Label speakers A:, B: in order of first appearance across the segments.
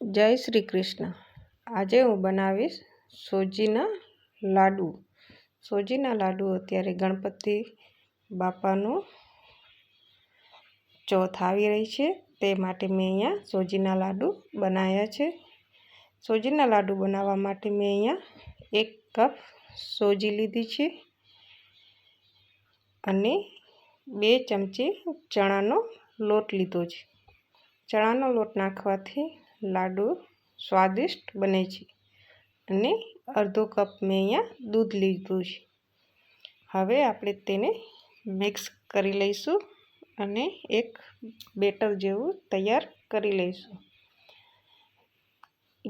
A: જય શ્રી કૃષ્ણ. આજે હું બનાવીશ સોજીના લાડુ. સોજીના લાડુ અત્યારે ગણપતિ બાપાનો ચોથ આવી રહી છે. તે માટે મેં અહીંયા સોજીના લાડુ બનાવ્યા છે. સોજીના લાડુ બનાવવા માટે મેં અહીંયા એક કપ સોજી લીધી છે અને બે ચમચી ચણાનો લોટ લીધો છે. ચણાનો લોટ નાખવાથી લાડુ સ્વાદિષ્ટ બને છે. અને અડધો કપ મેં અહીંયા દૂધ લીધું છે. હવે આપણે તેને મિક્સ કરી લઈશું અને એક બેટર જેવું તૈયાર કરી લઈશું.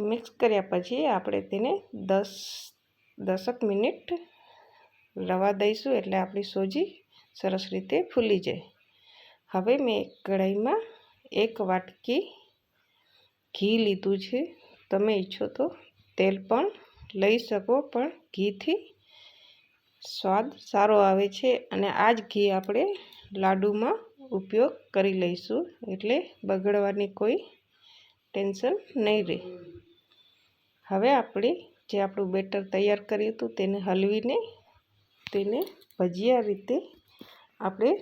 A: મિક્સ કર્યા પછી આપણે તેને દસ, દસક મિનિટ રવા દઈશું એટલે આપણી સોજી સરસ રીતે ફૂલી જાય. હવે મેં કઢાઈમાં એક વાટકી ઘી લીધું છે. તમે ઈચ્છો તો તેલ પણ લઈ શકો, પણ ઘીથી સ્વાદ સારો આવે છે અને આ જ ઘી આપણે લાડુમાં ઉપયોગ કરી લઈશું, એટલે બગડવાની કોઈ ટેન્શન નહીં રહે. હવે આપણે જે આપણું બેટર તૈયાર કર્યું હતું તેને હલવીને તેને ભજીયા રીતે આપણે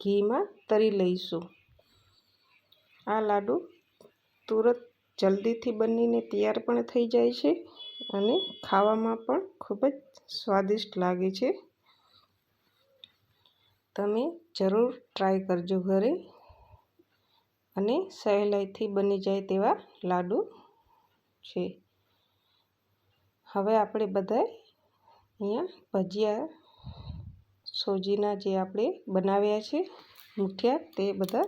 A: ઘીમાં તરી લઈશું. આ લાડુ તુરત જલ્દીથી બનીને તૈયાર પણ થઈ જાય છે અને ખાવામાં પણ ખૂબ જ સ્વાદિષ્ટ લાગે છે. તમે જરૂર ટ્રાય કરજો ઘરે અને સહેલાઈથી બની જાય તેવા લાડુ છે. હવે આપણે બધા અહીંયા ભજીયા, સોજીના જે આપણે બનાવ્યા છે, મુઠિયા તે બધા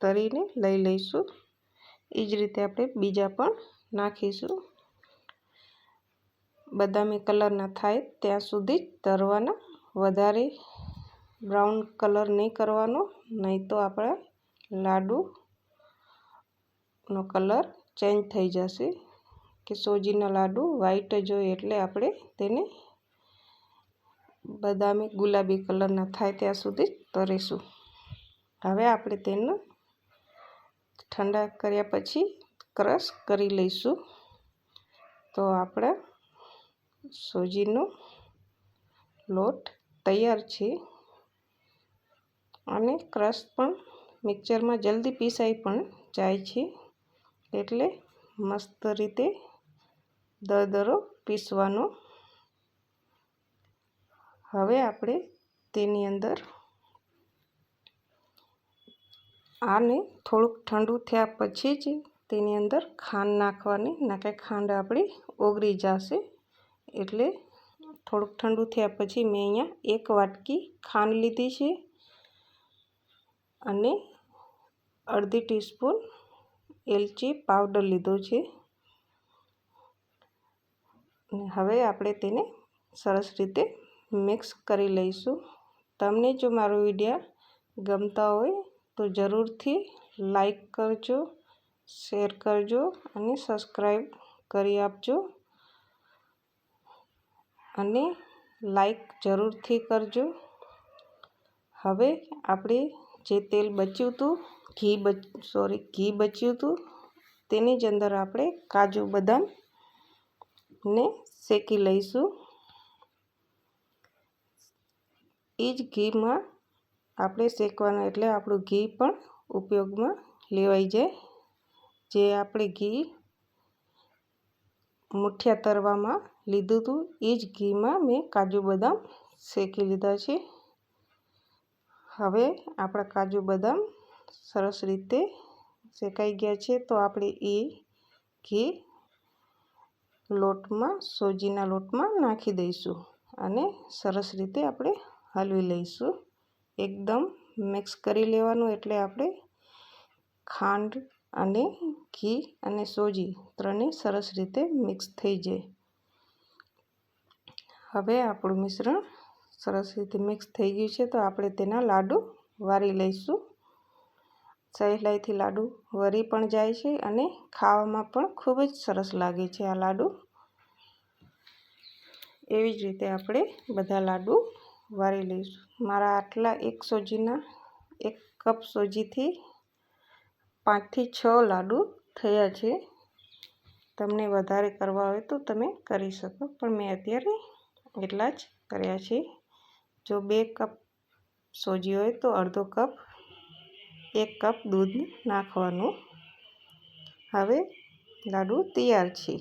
A: તરીને લઈ લઈશું. એ જ રીતે આપણે બીજા પણ નાખીશું. બદામી કલરના થાય ત્યાં સુધી જ તરવાના. વધારે બ્રાઉન કલર નહીં કરવાનો, નહીં તો આપણા લાડુનો કલર ચેન્જ થઈ જશે. કે સોજીના લાડુ વ્હાઈટ જ હોય એટલે આપણે તેને બદામી ગુલાબી કલરના થાય ત્યાં સુધી તરીશું. હવે આપણે તેને ઠંડા કર્યા પછી ક્રશ કરી લઈશું. તો આપણા સોજીનો લોટ તૈયાર છે. અને ક્રશ પણ મિક્સરમાં જલ્દી પીસાઈ પણ જાય છે. એટલે મસ્ત રીતે દરદરો પીસવાનો. હવે આપણે તેની અંદર આને થોડુંક ઠંડુ થયા પછી જ તેની અંદર ખાંડ નાખવાની. નાકે ખાંડ આપણી ઓગળી જશે. એટલે થોડુંક ઠંડુ થયા પછી મેં અહીંયા એક વાટકી ખાંડ લીધી છે અને અડધી ટીસ્પૂન એલચી પાવડર લીધો છે. હવે આપણે તેને સરસ રીતે મિક્સ કરી લઈશું. તમને જો મારો વીડિયો ગમતા હોય તો જરૂરથી લાઈક કરજો, શેર કરજો અને સબસ્ક્રાઈબ કરી આપજો. અને લાઈક જરૂરથી કરજો. હવે આપણે જે તેલ બચ્યું હતું, ઘી બચ, સોરી, ઘી બચ્યું હતું, તેની જ અંદર આપણે કાજુ બદામ ને શેકી લઈશું. એ જ ઘીમાં આપણે શેકવાનું એટલે આપણું ઘી પણ ઉપયોગમાં લેવાઈ જાય. જે આપણે ઘી મુઠિયા તરવામાં લીધું હતું, એ જ ઘીમાં મેં કાજુ બદામ શેકી લીધા છે. હવે આપણા કાજુ બદામ સરસ રીતે શેકાઈ ગયા છે, તો આપણે એ ઘી લોટમાં, સોજીના લોટમાં નાખી દઈશું અને સરસ રીતે આપણે હલવી લઈશું. એકદમ મિક્સ કરી લેવાનું એટલે આપણે ખાંડ અને ઘી અને સોજી ત્રણેય સરસ રીતે મિક્સ થઈ જાય. હવે આપણું મિશ્રણ સરસ રીતે મિક્સ થઈ ગયું છે તો આપણે તેના લાડુ વારી લઈશું. સહેલાઈથી લાડુ વરી પણ જાય છે અને ખાવામાં પણ ખૂબ જ સરસ લાગે છે આ લાડુ. એવી જ રીતે આપણે બધા લાડુ વારી લઈશું. મારા આટલા એક સોજીના, એક કપ સોજીથી પાંચથી છ લાડુ થયા છે. તમને વધારે કરવા હોય તો તમે કરી શકો, પણ મેં અત્યારે એટલા જ કર્યા છે. જો બે કપ સોજી હોય તો અડધો કપ, એક કપ દૂધ નાખવાનું. હવે લાડુ તૈયાર છે.